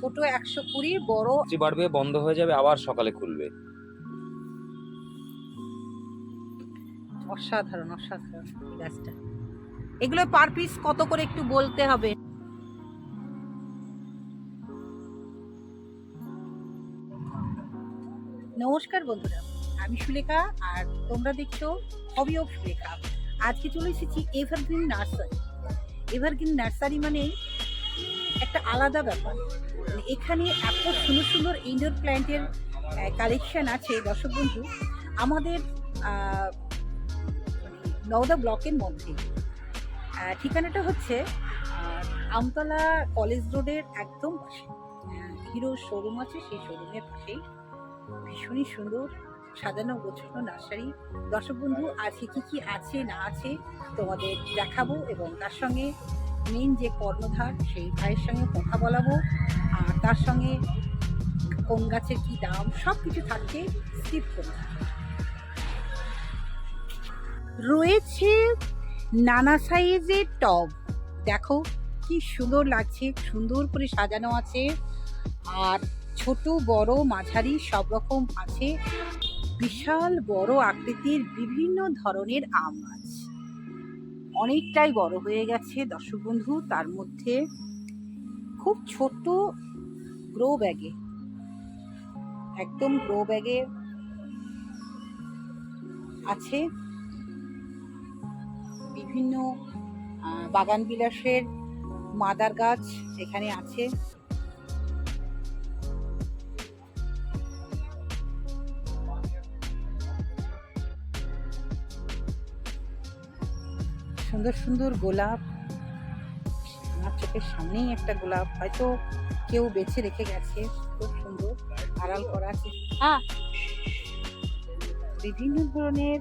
ছোট একশো কুড়ি বড় বাড়বে বন্ধ হয়ে যাবে আবার সকালে খুলবে। অসাধারণ অসাধারণ গাছটা এগুলো পার পিস কত করে একটু বলতে হবে? নমস্কার বন্ধুরা আমি সুলেখা আর তোমরা দেখছ হবি অফ সুলেখা। আজকে চলে এসেছি এভারগ্রিন নার্সারি এভারগ্রিন নার্সারি মানে একটা আলাদা ব্যাপার। এখানে এত সুন্দর সুন্দর ইনডোর প্ল্যান্টের কালেকশন আছে, দর্শক বন্ধু। আমাদের নওদা ব্লকের মধ্যে। ঠিকানাটা হচ্ছে আমতলা কলেজ রোডের একদম পাশে। হিরো শোরুম আছে, সেই শোরুমের পাশেই। ভীষণই সুন্দর, সাজানো গোছানো নার্সারি। দর্শক বন্ধু, আজকে কী কি আছে, না আছে তোমাদের দেখাবো এবং তার সঙ্গে মেন যে কর্ণধার, সেই ভাইয়ের সঙ্গে কথা বলাবো। আর তার সঙ্গে কোন গাছের কি দাম সব কিছু থাকছে স্কিপ করুন রয়েছে নানা সাইজের টব। দেখো, কি সুন্দর লাগছে, সুন্দর করে সাজানো আছে। আর ছোট, বড়, মাঝারি সব রকম আছে। বিশাল, বড় আকৃতির বিভিন্ন ধরনের আম গাছ। অনেকটাই বড় হয়ে গেছে দর্শক বন্ধু, তার মধ্যে খুব ছোট গ্রো ব্যাগে একদম গ্রো ব্যাগে আছে বিভিন্ন বাগান বিলাসের মাদার গাছ এখানে আছে। সুন্দর সুন্দর গোলাপ। আমার চোখের সামনেই একটা গোলাপ। হয়তো কেউ বেছে রেখে গেছে। খুব সুন্দর। আড়াল করা আছে। বিভিন্ন ধরনের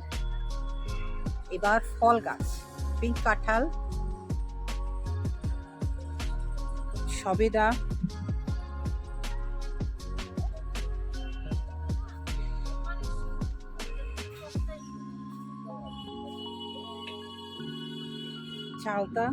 এবার ফল গাছ। পিঙ্ক কাঁঠাল। সবেদা। চালতা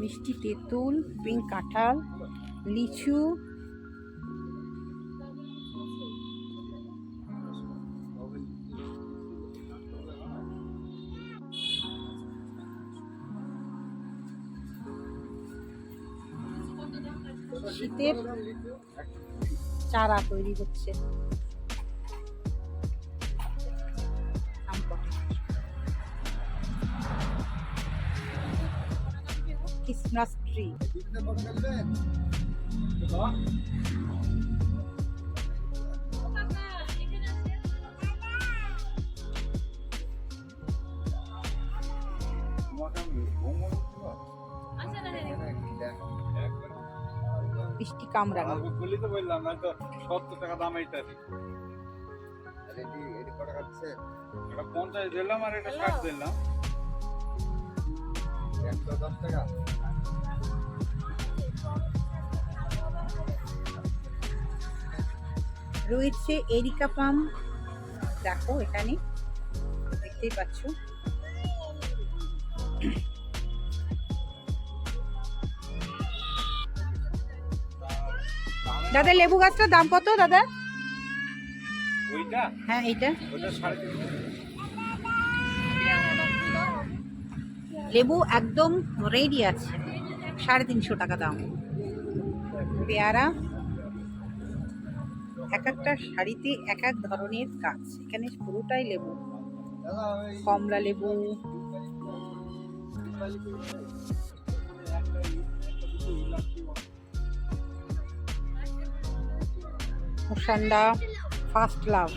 মিষ্টি তেঁতুল পিঙ্ক কাঁঠাল লিচু চারা তৈরি হচ্ছে। ক্রিসমাস ট্রি বৃষ্টি কামরাঙা বললি তো বললাম না তো সত্তর টাকা দাম এইটা। এটা পঞ্চাশ দিলাম আর এটা ষাট দিলাম। রয়েছে এরিকা পাম। দেখো এখানে দেখতেই পাচ্ছ। দাদা লেবু গাছটার দাম কত দাদা? হ্যাঁ এইটা। লেবু একদম রেডি আছে। সাড়ে তিনশো টাকা দাম। পেয়ারা এক একটা শাড়িতে এক এক ধরনের গাছ এখানে পুরোটাই লেবু। কমলা লেবু। মুসান্ডা ফার্স্ট লাভ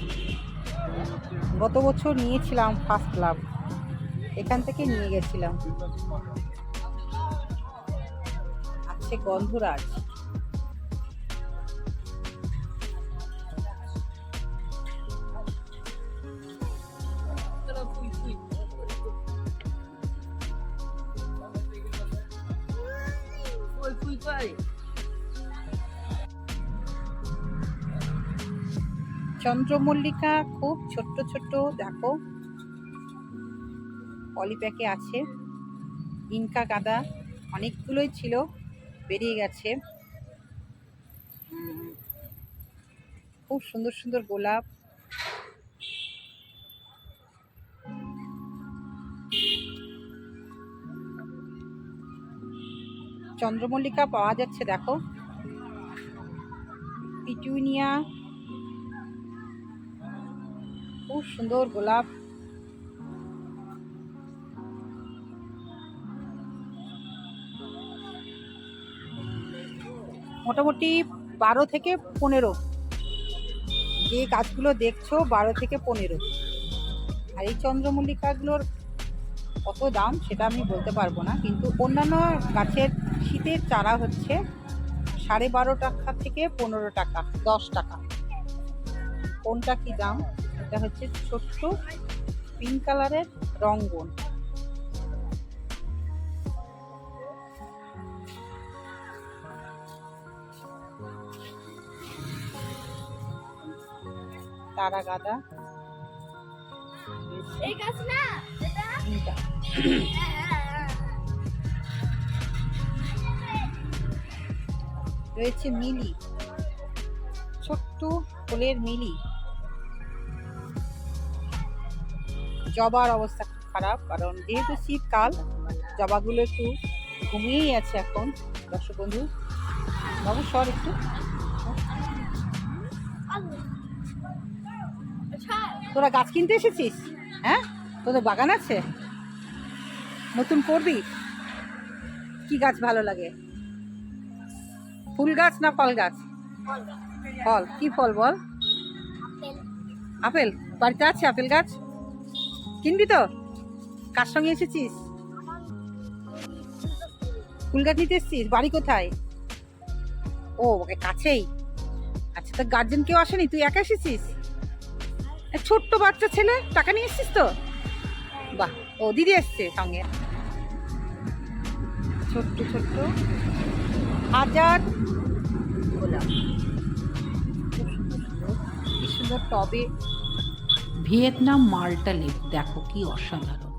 গত বছর নিয়েছিলাম ফার্স্ট লাভ এখান থেকে নিয়ে গেছিলাম। আছে গন্ধরাজ। চন্দ্রমল্লিকা খুব ছোট্ট ছোট্ট, দেখো। পলিপ্যাকে আছে। ইনকা গাঁদা অনেকগুলোই ছিল, বেরিয়ে গেছে। খুব সুন্দর সুন্দর গোলাপ। চন্দ্রমল্লিকা পাওয়া যাচ্ছে, দেখো। পিটুনিয়া খুব সুন্দর গোলাপ। মোটামুটি বারো থেকে পনেরো। যে গাছগুলো দেখছ, বারো থেকে পনেরো। আর এই চন্দ্রমল্লিকাগুলোর কত দাম সেটা আমি বলতে পারব না, কিন্তু অন্যান্য গাছের শীতের চারা হচ্ছে সাড়ে বারো টাকা থেকে পনেরো টাকা, দশ টাকা। কোনটা কি দাম? এটা হচ্ছে ছোট্ট পিঙ্ক কালারের রঙ্গন। তারা গাদা এই গাছ না এটা? রয়েছে মিলি। ছোট্ট ফুলের মিলি। জবার অবস্থা খুব খারাপ কারণ যেহেতু শীতকাল জবাগুলো একটু ঘুমিয়েই আছে এখন। দর্শক বন্ধু বাবু সর একটু। তোরা গাছ কিনতে এসেছিস? হ্যাঁ? তোদের বাগান আছে? নতুন করবি? কি গাছ ভালো লাগে? ফুল গাছ না ফল গাছ? ফল কি ফল বল? আপেল। বাড়িতে আছে আপেল গাছ? কিনবি তো? কার সঙ্গে এসেছিস? ফুল গাছ নিতে এসেছিস? বাড়ি কোথায়? ও কাছেই। আচ্ছা তো গার্জেন কেউ আসেনি? তুই একা এসেছিস? ছোট্ট বাচ্চা ছেলে, টাকা নিয়ে এসছিস তো? বাহ, ও দিদি এসছে সঙ্গে। ছোট্ট ছোট্ট। হাজার গোলাপ। কি সুন্দর টবে। ভিয়েতনাম মাল্টা লেক দেখো কি অসাধারণ।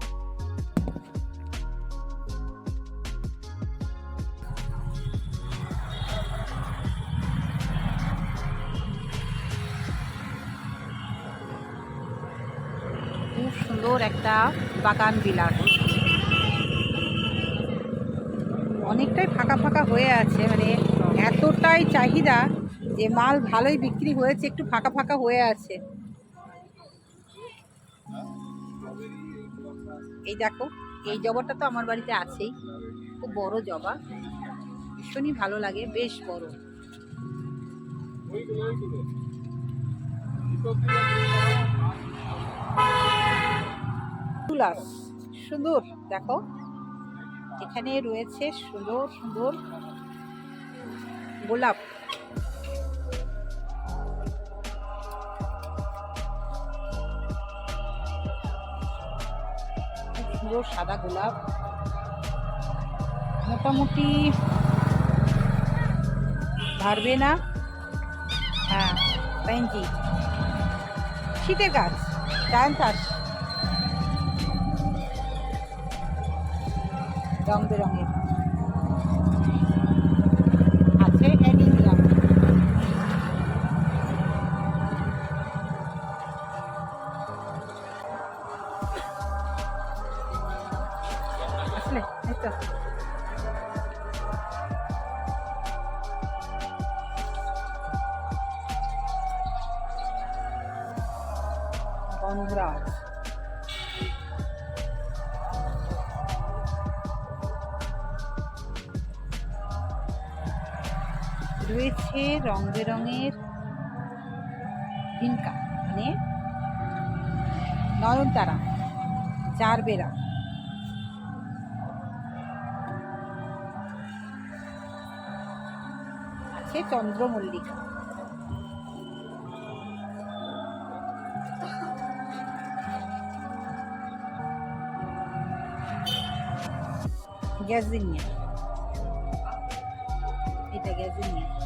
খুব সুন্দর একটা বাগান বিলাস অনেকটাই ফাঁকা ফাঁকা হয়ে আছে মানে এতটাই চাহিদা যে মাল ভালোই বিক্রি হয়েছে, একটু ফাঁকা ফাঁকা হয়ে আছে। এই দেখো, এই জবাটা তো আমার বাড়িতে আছেই। খুব বড় জবা। ভীষণই ভালো লাগে, বেশ বড়। তুলাস সুন্দর, দেখো। এখানে রয়েছে সুন্দর সুন্দর গোলাপ। সুন্দর সাদা গোলাপ। মোটামুটি ভারবে না? হ্যাঁ পেঞ্জি শীতের গাছ ডায়ান্থাস রং বেরঙের। রং বেরঙের ঝিনকা মানে নয়নতারা চার বেড়া। আছে চন্দ্রমল্লিকা। গ্যাসিনিয়া এটা গ্যাসিনিয়া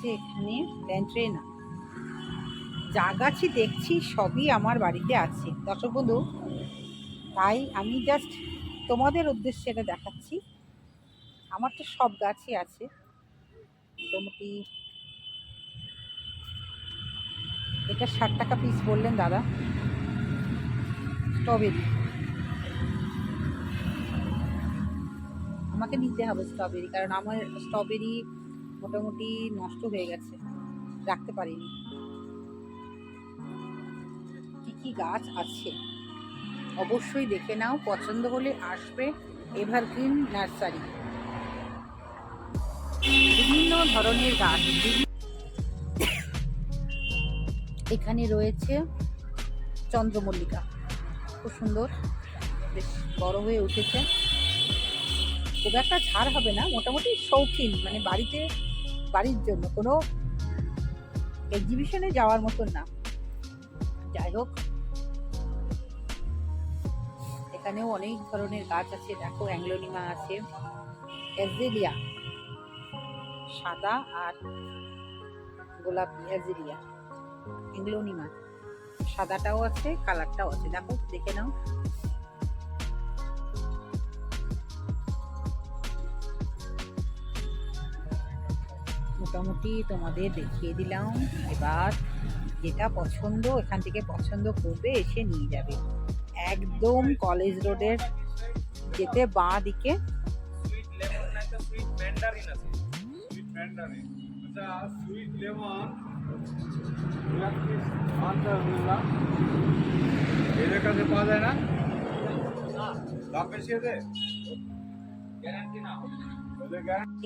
আছে এখানে প্যান্ট্রেনা যা গাছই দেখছি সবই আমার বাড়িতে আছে। দর্শক বন্ধু, তাই আমি জাস্ট তোমাদের উদ্দেশ্যে এটা দেখাচ্ছি। আমার তো সব গাছই আছে। মোটামুটি এটা ষাট টাকা পিস বললেন দাদা। স্ট্রবেরি আমাকে নিতে হবে স্ট্রবেরি কারণ আমার স্ট্রবেরি মোটামুটি নষ্ট হয়ে গেছে। রাখতে পারিনি। কি কি গাছ আছে? অবশ্যই দেখে নাও। পছন্দ হলে আসবে এভারগ্রিন নার্সারি। বিভিন্ন ধরনের গাছ। এখানে রয়েছে চন্দ্রমল্লিকা। খুব সুন্দর। বেশ বড় হয়ে উঠেছে। খুব একটা ঝাড় হবে না। মোটামুটি শৌখিন। মানে বাড়িতে বাড়ির জন্য, কোনো এক্সিবিশনে যাওয়ার মতন না। যাই হোক। এখানেও অনেক ধরনের গাছ আছে, দেখো, অ্যাংলোনিমা আছে, অ্যাজেলিয়া, সাদা আর গোলাপি, অ্যাজেলিয়া, অ্যাংলোনিমা। সাদাটাও আছে, কালারটাও আছে। দেখো, দেখে নাও। মোটামুটি তোমাদের দেখিয়ে দিলাম। এবার যেটা পছন্দ, এখান থেকে পছন্দ করবে, এসে নিয়ে যাবে। একদম কলেজ রোডের যেতে বাঁ দিকে।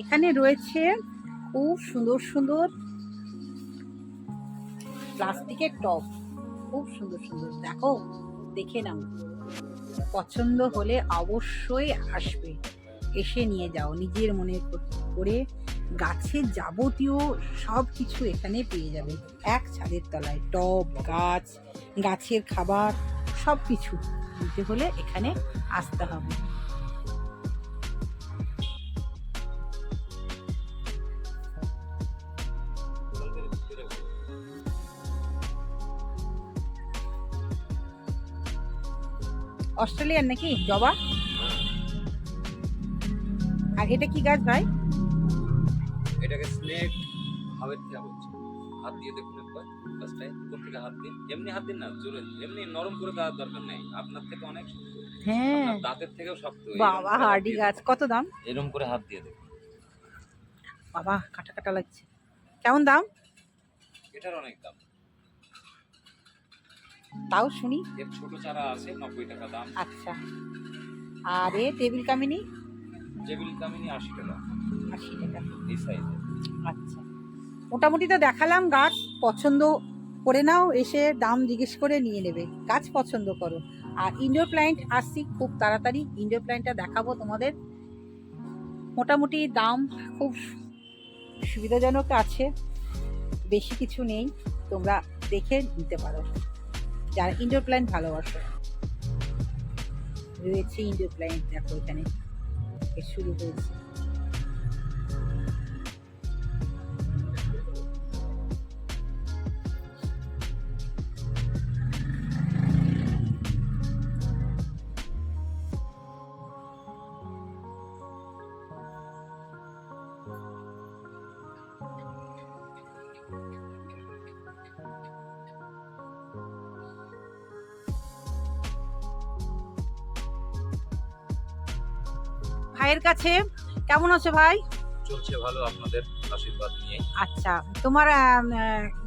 এখানে রয়েছে খুব সুন্দর সুন্দর প্লাস্টিকের টব। খুব সুন্দর সুন্দর। দেখো, দেখে নাও। পছন্দ হলে অবশ্যই আসবে। এসে নিয়ে যাও। নিজের মনে করে গাছের যাবতীয় সব কিছু এখানে পেয়ে যাবে। এক ছাদের তলায় টব, গাছ, গাছের খাবার সব কিছু নিতে হলে এখানে আসতে হবে। অস্ট্রেলিয়ান নাকি? জবা? আর এটা কি গাছ ভাই? এটাকে স্নেক হাওয়ের থেকে বলছে। হাত দিয়ে দেখুন একবার। ফার্স্টে উপর থেকে হাত দিন এমনি হাত দিন না জোরে। এমনি নরম করে দেওয়ার দরকার নেই। আপনার থেকে অনেক হ্যাঁ। দাঁতের থেকেও শক্ত বাবা হার্ডি গাছ। কত দাম। এরম করে হাত দিয়ে দেখুন। বাবা কাটা কাটা লাগছে। কেমন দাম? এটার অনেক দাম। তাও শুনি। এর ছোট চারা আছে নব্বই টাকা দাম। আচ্ছা। আর এ টেবিল কামিনি? টেবিল কামিনি আশি টাকা। আশি টাকা। এই সাইজে আচ্ছা। মোটামুটি তো দেখালাম গাছ পছন্দ করে নাও এসে দাম জিজ্ঞেস করে নিয়ে নেবে। গাছ পছন্দ করো। আর ইনডোর প্ল্যান্ট আসছি খুব তাড়াতাড়ি ইনডোর প্ল্যান্টটা দেখাবো তোমাদের। মোটামুটি দাম খুব সুবিধাজনক আছে। বেশি কিছু নেই তোমরা দেখে নিতে পারো। যারা ইনডোর প্ল্যান্ট ভালোবাসো। রয়েছে ইনডোর প্ল্যান্ট দেখো এখানে। শুরু হয়েছে। ভাইয়ের কাছে। কেমন আছো ভাই? চলছে ভালো আপনাদের আশীর্বাদ নিয়ে। আচ্ছা তোমার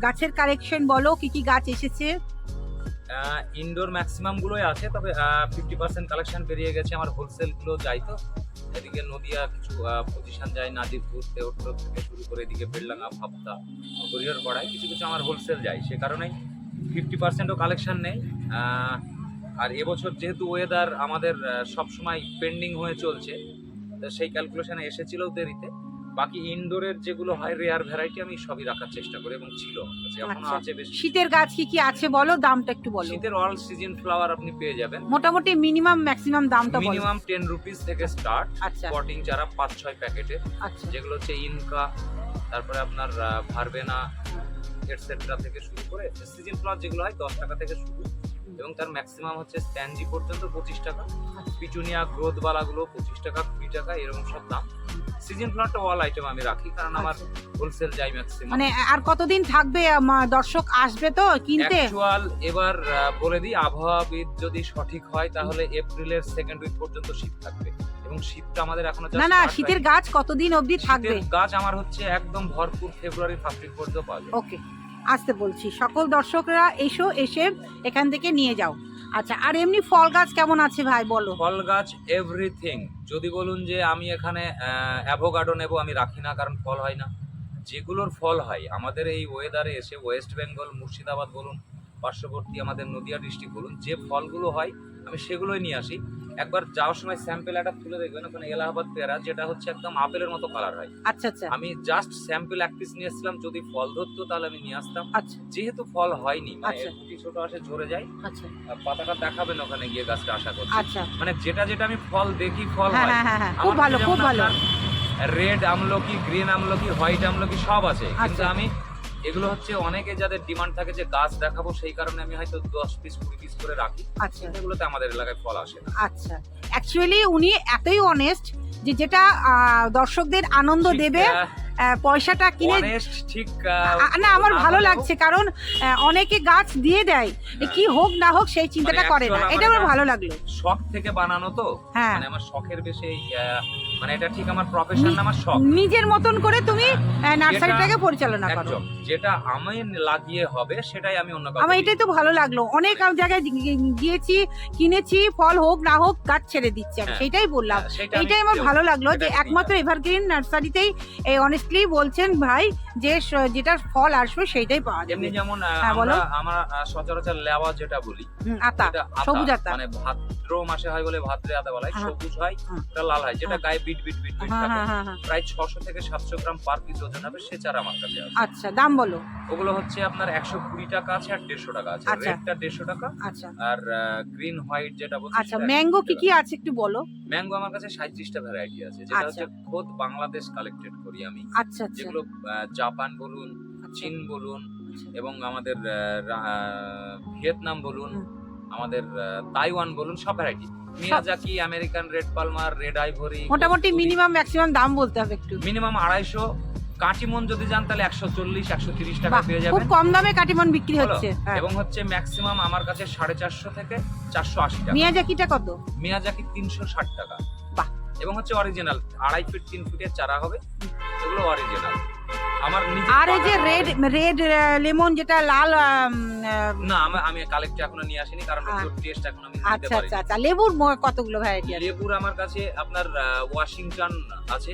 গাছের কালেকশন বলো কি কি গাছ এসেছে? ইনডোর ম্যাক্সিমাম গুলোই আছে তবে ফিফটি পার্সেন্ট কালেকশন বেরিয়ে গেছে আমার হোলসেলগুলো যাই তো। এদিকে নদিয়া কিছু পজিশন যায় নাজিরপুর তেহট্টর থেকে শুরু করে এদিকে বেলডাঙ্গা ভাবতা গড়িয়ার পড়ায় কিছু কিছু আমার হোলসেল যায়। সে কারণেই ফিফটি পার্সেন্টও কালেকশন নেই। আর এবছর যেহেতু ওয়েদার আমাদের সব সময় পেন্ডিং হয়ে চলছে সেই ক্যালকুলেশনে এসেছিল দেরিতে। বাকি ইনডোরের যেগুলো হয় রেয়ার ভ্যারাইটি আমি সবই রাখার চেষ্টা করি এবং ছিল এখনও। আছে বেশ শীতের গাছ কি কি আছে বলো? দামটা একটু বলো। শীতের অল সিজন ফ্লাওয়ার আপনি পেয়ে যাবেন। মোটামুটি মিনিমাম ম্যাক্সিমাম দামটা বলো। মিনিমাম টেন রুপিস থেকে স্টার্ট আচ্ছা। পটিং যারা পাঁচ ছয় প্যাকেটের আচ্ছা। যেগুলো হচ্ছে ইনকা তারপরে আপনার ভারবেনা এটসেট্রা থেকে শুরু করে সিজন ফ্লাওয়ার যেগুলো হয় দশ টাকা থেকে শুরু। এবং তার ম্যাক্সিমাম হচ্ছে স্ট্যান্ডি পর্যন্ত পঁচিশ টাকা আচ্ছা। পিটুনিয়া গ্রোথ বালাগুলো পঁচিশ টাকা কুড়ি টাকা এরকম সব দাম। সিজন ফ্লাওয়ারটা অল আইটেম আমি রাখি কারণ আমার আচ্ছা। হোলসেল যাই ম্যাক্সিমাম মানে আর কতদিন থাকবে দর্শক আসবে তো কিনতে? অ্যাকচুয়াল এবার বলে দিই আবহাওয়াবিদ যদি সঠিক হয় তাহলে এপ্রিলের সেকেন্ড উইক পর্যন্ত শীত থাকবে। এবং শীতটা আমাদের এখনও না না শীতের গাছ কতদিন অবধি থাকবে? গাছ আমার হচ্ছে একদম ভরপুর ফেব্রুয়ারি ফার্স্ট উইক পর্যন্ত পাওয়া যাবে। ওকে আসতে বলছি। সকল দর্শকরা এসো, এসে এখান থেকে নিয়ে যাও। আচ্ছা আর এমনি ফল গাছ কেমন আছে ভাই, বলো? ফল গাছ এভরিথিং যদি বলুন যে আমি এখানে অ্যাভোগাডো নেব, আমি রাখি না, কারণ ফল হয় না। যেগুলোর ফল হয়, আমাদের এই ওয়েদারে এসে ওয়েস্ট বেঙ্গল মুর্শিদাবাদ বলুন, পার্শ্ববর্তী আমাদের নদিয়া ডিস্ট্রিক্ট বলুন, যে ফলগুলো হয়, আমি সেগুলোই নিয়ে আসি। একবার যাওয়ার সময় স্যাম্পেল একটা তুলে দেখবেন ওখানে এলাহাবাদ পেয়ারা যেটা হচ্ছে একদম আপেলের মতো কালার হয়। আচ্ছা আচ্ছা। আমি জাস্ট স্যাম্পেল এক পিস নিয়ে এসেছিলাম যদি ফল ধরতো তাহলে আমি নিয়ে আসতাম। আচ্ছা। যেহেতু ফল হয়নি মানে আচ্ছা। গুটি ছোট আসে ঝরে যায়। আচ্ছা। আর পাতাটা দেখাবেন ওখানে গিয়ে গাছটা আশা করছি। আচ্ছা। মানে যেটা যেটা আমি ফল দেখি ফল হ্যাঁ হয়। হ্যাঁ হ্যাঁ হ্যাঁ। খুব ভালো খুব ভালো। রেড আমলকি গ্রিন আমলকি হোয়াইট আমলকি সব আছে। কিন্তু আচ্ছা। আমি এগুলো হচ্ছে অনেকে যাদের ডিমান্ড থাকে যে গাছ দেখাবো সেই কারণে আমি হয়তো দশ পিস কুড়ি পিস করে রাখি। আচ্ছা। এগুলোতে আমাদের এলাকায় ফল আসে না। আচ্ছা। অ্যাকচুয়ালি উনি এতই অনেস্ট যে যেটা দর্শকদের আনন্দ দেবে পয়সাটা কিনে ঠিক না আমার ভালো লাগছে কারণ অনেকে গাছ দিয়ে দেয় কি হোক না হোক সেই চিন্তাটা মানে করে না। এটা আমার ভালো লাগল। শখ থেকে বানানো তো? হ্যাঁ। মানে আমার শখের বেশি মানে এটা ঠিক আমার প্রফেশন আমার শখ নিজের মতন করে তুমি নার্সারিটাকে পরিচালনা করো যেটা আমি লাগিয়ে হবে সেটাই আমি অন্য কাউকে আমার এটাই তো ভালো লাগল অনেক জায়গায় গিয়েছি কিনেছি ফল হোক না হোক গাছ ছেড়ে দিচ্ছে আমি হ্যাঁ। সেইটাই বললাম হ্যাঁ, এইটাই আমার ভালো লাগল যে একমাত্র এভারগ্রিন নার্সারিতেই এই অনেস্টলি বলছেন ভাই যে যেটার ফল আসবে সেটাই পাওয়া যাবে যেমন হ্যাঁ, আমরা সচরাচর লেওয়া যেটা বলি আতা সবুজ আতা। মানে ভাদ্র মাসে হয় বলে ভাদ্রে আতা বলা হয়। সবুজ হয়। ওটা লাল হয় যেটা। গায়ে বিট বিট বিট বিট হ্যাঁ হ্যাঁ হ্যাঁ হ্যাঁ। প্রায় ছশো থেকে সাতশো গ্রাম পার পিস ওজন হবে সে চারা আমার কাছে আছে। আচ্ছা দাম বলো। ওগুলো হচ্ছে আপনার একশো কুড়ি টাকা আছে আর দেড়শো টাকা আছে। আচ্ছা। রেডটা দেড়শো টাকা। আচ্ছা। আর গ্রিন হোয়াইট যেটা বলছি আচ্ছা ম্যাঙ্গো কি কি আছে একটু বলো। ম্যাঙ্গো আমার কাছে সাঁত্রিশটা ভ্যারাইটি আছে যেটা আচ্ছা। হচ্ছে খোদ বাংলাদেশ কালেক্টেড করি আমি। আচ্ছা আচ্ছা। যেগুলো আহ, জাপান বলুন আচ্ছা, চীন বলুন আচ্ছা। এবং আমাদের আহ, রা- আহ, ভিয়েতনাম বলুন হুম। আমাদের আহ, তাইওয়ান বলুন সব variety Miyazaki American red Palmer red ivory মোটামুটি মিনিমাম ম্যাক্সিমাম দাম বলতে হবে একটু। মিনিমাম আড়াইশো। কাটিমন যদি যান তাহলে একশো চল্লিশ একশো তিরিশ টাকা পেয়ে খুব যাবেন। কম দামে কাটিমন বিক্রি হচ্ছে। হ্যাঁ। এবং হচ্ছে ম্যাক্সিমাম আমার কাছে সাড়ে চারশো থেকে চারশো আশি টাকা। মিয়াজাকিটা কত? মিয়াজাকি তিনশো ষাট টাকা। বাহ। এবং হচ্ছে অরিজিনাল আড়াই ফিট তিন ফিটের চারা হবে। এগুলো অরিজিনাল আমার আর এই যে রেড রেড লেমন যেটা লাল না আমি আমি কালেক্ট এখনও নিয়ে আসিনি কারণ আ- টেস্ট এখন আমি আচ্ছা আচ্ছা আচ্ছা লেবুর কতগুলো ভ্যারাইটি আছে? লেবুর আমার কাছে আপনার ওয়াশিংটন আছে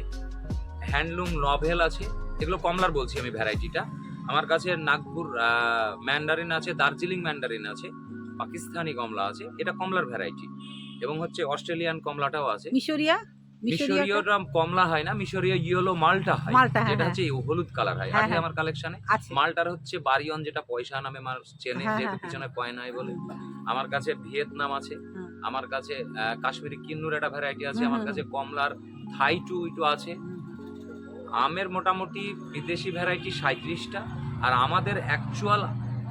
হ্যান্ডলুম নভেল আছে এগুলো কমলার বলছি আমি ভ্যারাইটিটা আমার কাছে নাগপুর ম্যান্ডারিন আছে দার্জিলিং ম্যান্ডারিন আছে পাকিস্তানি কমলা আছে এটা কমলার ভ্যারাইটি এবং হচ্ছে অস্ট্রেলিয়ান কমলাটাও আছে। মিশরিয়া? মিশরিয়া মিশরীয়টা কমলা হয় না মিশরীয় ইয়েলো মালটা হয় মালটা, হ্যাঁ, যেটা হ্যাঁ। হচ্ছে হলুদ কালার হয়। হ্যাঁ, আছে। আমার কালেকশনে মালটার হচ্ছে বারিয়ন যেটা পয়সা নামে আমার চেনে যেহেতু পিছনে পয়না হয় বলে। আমার কাছে ভিয়েতনাম আছে আমার কাছে কাশ্মীরি কিন্নুর একটা ভ্যারাইটি আছে আমার কাছে কমলার থাই টু ইটু আছে। আমের মোটামুটি বিদেশি ভ্যারাইটি সাঁত্রিশটা আর আমাদের অ্যাকচুয়াল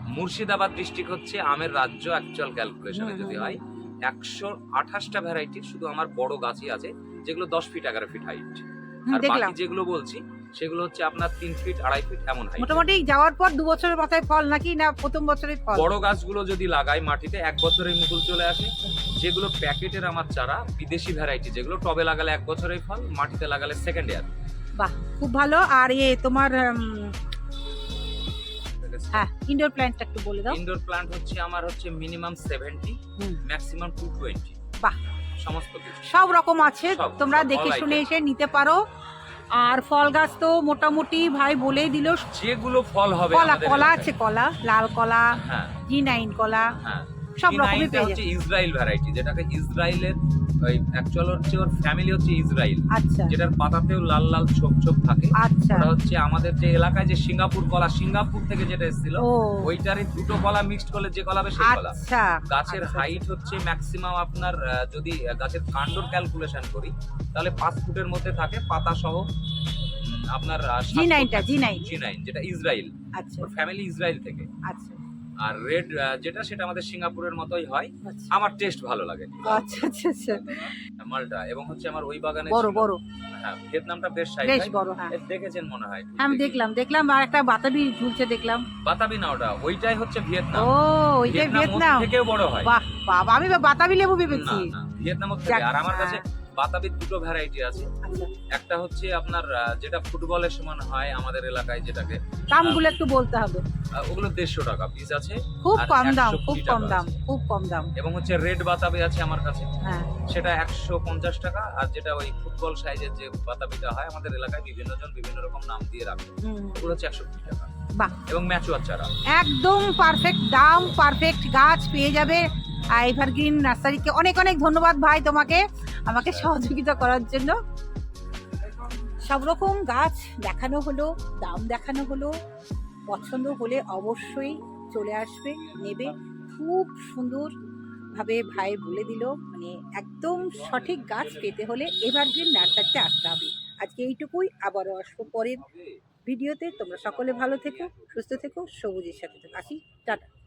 মুর্শিদাবাদ ডিস্ট্রিক্ট হচ্ছে আমের রাজ্য অ্যাকচুয়াল ক্যালকুলেশনে যদি হয় একশো আঠাশটা ভ্যারাইটির শুধু আমার বড় গাছই আছে। যেগুলো দশ ফিট এগারো ফিট হাইট আর বাকি যেগুলো বলছি সেগুলো হচ্ছে আপনার তিন ফিট আড়াই ফিট এমন হাইট মোটামুটি যাওয়ার পর দু বছরের মাথায় ফল নাকি না প্রথম বছরের ফল? বড় গাছগুলো যদি লাগাই মাটিতে এক বছরের মুকুল চলে আসে। যেগুলো প্যাকেটের আমার চারা বিদেশি ভ্যারাইটি যেগুলো টবে লাগালে এক বছরের ফল মাটিতে লাগালে সেকেন্ড ইয়ার বাহ খুব ভালো। আর এ তোমার হ্যাঁ ইনডোর প্ল্যান্টটা একটু বলে দাও। ইনডোর প্লান্ট হচ্ছে আমার হচ্ছে মিনিমাম সেভেন্টি হুম। ম্যাক্সিমাম টু টোয়েন্টি বাহ। সমস্ত কিছু। সব রকম আছে তোমরা দেখে শুনে এসে নিতে পারো। আর ফল গাছ তো মোটামুটি ভাই বলেই দিল যেগুলো ফল হবে কলা কলা আছে কলা লাল কলা হ্যাঁ। জি নাইন কলা হ্যাঁ। সব রকমই পেয়ে যাবে। ইসরায়েল ভ্যারাইটি যেটাকে ইসরায়েলের ওই অ্যাকচুয়াল হচ্ছে ওর ফ্যামিলি হচ্ছে ইসরায়েল আচ্ছা। যেটার পাতাতেও লাল লাল ছোপ ছোপ থাকে। আচ্ছা। ওটা হচ্ছে আমাদের যে এলাকায় যে সিঙ্গাপুর কলা সিঙ্গাপুর থেকে যেটা এসেছিল ওইটারই দুটো কলা মিক্সড করলে যে কলা হবে সেই কলা। আচ্ছা। গাছের আচ্ছা, হাইট হচ্ছে ম্যাক্সিমাম আপনার যদি গাছের কাণ্ডর ক্যালকুলেশন করি তাহলে পাঁচ ফুটের মধ্যে থাকে পাতা সহ আপনার G9 টা, G9 জি নাইন যেটা ইসরায়েল আচ্ছা। ফ্যামিলি ইসরায়েল থেকে। আচ্ছা। আর রেড যেটা সেটা আমাদের সিঙ্গাপুরের মতোই হয়। আচ্ছা। আমার টেস্ট ভালো লাগে। আচ্ছা আচ্ছা আচ্ছা। মালটা এবং হচ্ছে আমার ওই বাগানে বড় বড়। হ্যাঁ ভিয়েতনামটা বেশ সাইজ বেশ বড় হ্যাঁ। দেখেছেন মনে হয় হ্যাঁ, আমি দেখলাম দেখলাম আর একটা বাতাবি ঝুলছে দেখলাম। বাতাবি না ওটা ওইটাই হচ্ছে ভিয়েতনাম। ও ওইটাই ভিয়েতনাম থেকেও বড় হয়। বাহ বাবা আমি বাতাবি লেবু ভেবেছি। ভিয়েতনাম আর আমার হ্যাঁ। কাছে বাতাবির দুটো ভ্যারাইটি আছে। আচ্ছা। একটা হচ্ছে আপনার যেটা ফুটবলের সমান হয় আমাদের এলাকায় যেটাকে দামগুলো একটু বলতে হবে। ওগুলো দেড়শো টাকা পিস আছে খুব কম দাম খুব কম দাম খুব কম দাম। এবং হচ্ছে রেড বাতাবি আছে আমার কাছে। হ্যাঁ। সেটা একশো পঞ্চাশ টাকা আর যেটা ওই ফুটবল সাইজের যে বাতাবিটা হয় আমাদের এলাকায় বিভিন্ন জন বিভিন্ন রকম নাম দিয়ে রাখে। ওগুলো হচ্ছে একশো কুড়ি টাকা। বাহ। এবং ম্যাচুয়ার চারা একদম পারফেক্ট দাম পারফেক্ট গাছ পেয়ে যাবে। এভারগ্রিন নার্সারিকে অনেক অনেক ধন্যবাদ ভাই তোমাকে আমাকে সহযোগিতা করার জন্য। সব রকম গাছ দেখানো হলো, দাম দেখানো হলো, পছন্দ হলে অবশ্যই চলে আসবে, নেবে। খুব সুন্দর ভাবে ভাই বলে দিল মানে একদম সঠিক গাছ পেতে হলে এভারগ্রিন নার্সারিতে আসতে হবে। আজকে এইটুকুই, আবারও আসব পরের ভিডিওতে। তোমরা সকলে ভালো থেকো, সুস্থ থেকো, সবুজের সাথে থেকো। আসি, টাটা।